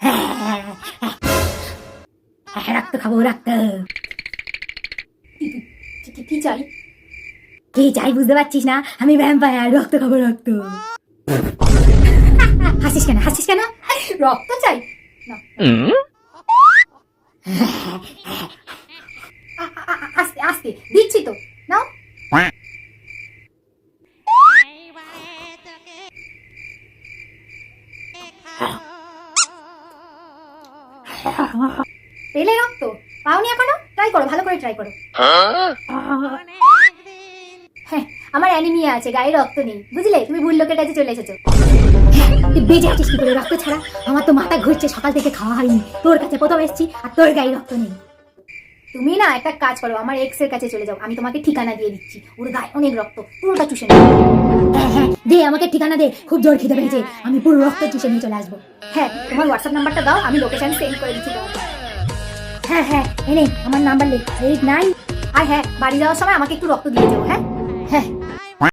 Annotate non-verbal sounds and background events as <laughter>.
হ্যাঁ, রক্ত খাব রক্ত। কি- চাই? কি চাই বুঝতে পারছিস না? আমি ভ্যাম্পায়ার রক্ত খাব রক্ত। হাসিস কেন হাসিস কেন? রক্ত চাই? না। আস্তে আস্তে দিচ্ছি তো। <laughs> পেলে রক্ত। পাওনি এখনও? ট্রাই করো, ভালো করে ট্রাই করো। হ্যাঁ আমার অ্যানিমিয়া আছে, গায়ে রক্ত নেই। বুঝলে? তুমি ভুল লোকের কাছে চলে এসেছ। তুই আছিস কি করে? রক্ত ছাড়া। আমার তো মাথা ঘুরছে, সকাল থেকে খাওয়া হয়নি। তোর কাছে প্রথম এসেছি, আর তোর গায়ে রক্ত নেই। তুমি না একটা কাজ করো, আমার এক্সের কাছে চলে যাও, আমি তোমাকে ঠিকানা দিয়ে দিচ্ছি। ওর গায়ে অনেক রক্ত, পুরোটা চুষে নেবে হ্যাঁ হ্যাঁ দে, আমাকে ঠিকানা দে, খুব জোর খিদে পেয়েছে, আমি পুরো রক্ত চুষে নিয়ে চলে আসব। হ্যাঁ তোমার হোয়াটসঅ্যাপ নাম্বারটা দাও, আমি লোকেশন সেন্ড করে দিচ্ছি হ্যাঁ হ্যাঁ এনে, আমার নাম্বার লিখ। এইট নাইন আর হ্যাঁ বাড়ি যাওয়ার সময় আমাকে একটু রক্ত দিয়ে যাও হ্যাঁ? হ্যাঁ।